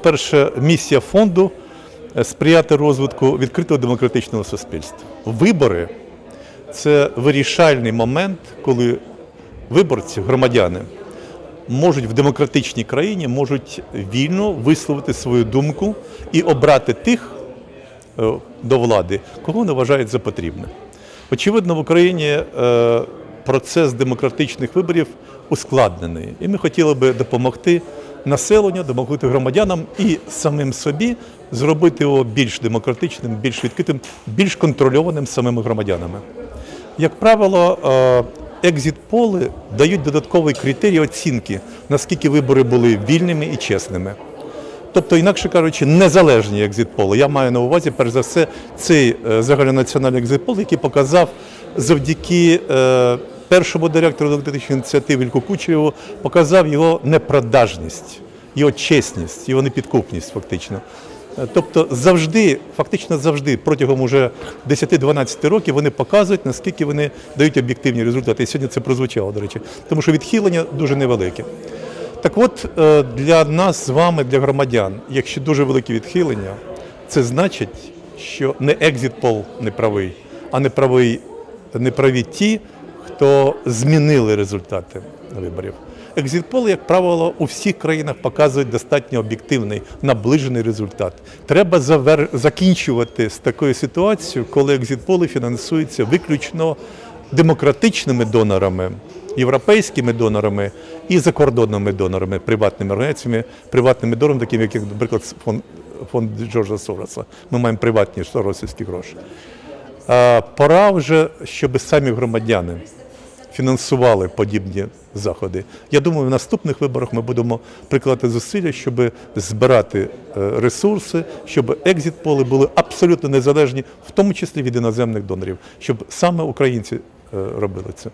по-перше, місія фонду е, сприяти розвитку відкритого демократичного суспільства. Вибори це вирішальний момент, коли виборці, громадяни, можуть в демократичній країні можуть вільно висловити свою думку і обрати тих е, до влади, кого вони вважають за потрібне. Очевидно, в Україні е, процес демократичних виборів ускладнений, і ми хотіли би допомогти населенню, допомогти громадянам і самим собі зробити його більш демократичним, більш відкритим, більш контрольованим самими громадянами. Як правило, е, екзит-поли дають додатковий критерій оцінки, наскільки вибори були вільними і чесними. Тобто, інакше кажучи, незалежні екзит-поли. Я маю на увазі, перш за все, цей е, загальнонаціональний екзит-пол, який показав завдяки е, першому директору демократичної ініціативи Ільку Кучерєву, показав його непродажність, його чесність, його непідкупність фактично. Е, Тобто завжди, фактично завжди, протягом уже 10-12 років вони показують, наскільки вони дають об'єктивні результати. І сьогодні це прозвучало, до речі, тому що відхилення дуже невелике. Так от, е, для нас з вами, для громадян, якщо дуже велике відхилення, це значить, що не екзит-пол не правий, а не правий, не ті, хто змінили результати виборів. Екзит-поли, як правило, у всіх країнах показують достатньо об'єктивний, наближений результат. Треба завер... закінчувати з такою ситуацією, коли екзит-поли фінансуються виключно демократичними донорами, європейськими донорами і закордонними донорами, приватними організаціями, приватними донорами, такими як, наприклад, фонд Джорджа Сороса. Ми маємо приватні соросівські гроші. Пора вже, щоб самі громадяни фінансували подібні заходи. Я думаю, в наступних виборах ми будемо прикладати зусилля, щоб збирати е, ресурси, щоб екзит-поли були абсолютно незалежні, в тому числі від іноземних донорів, щоб саме українці е, робили це.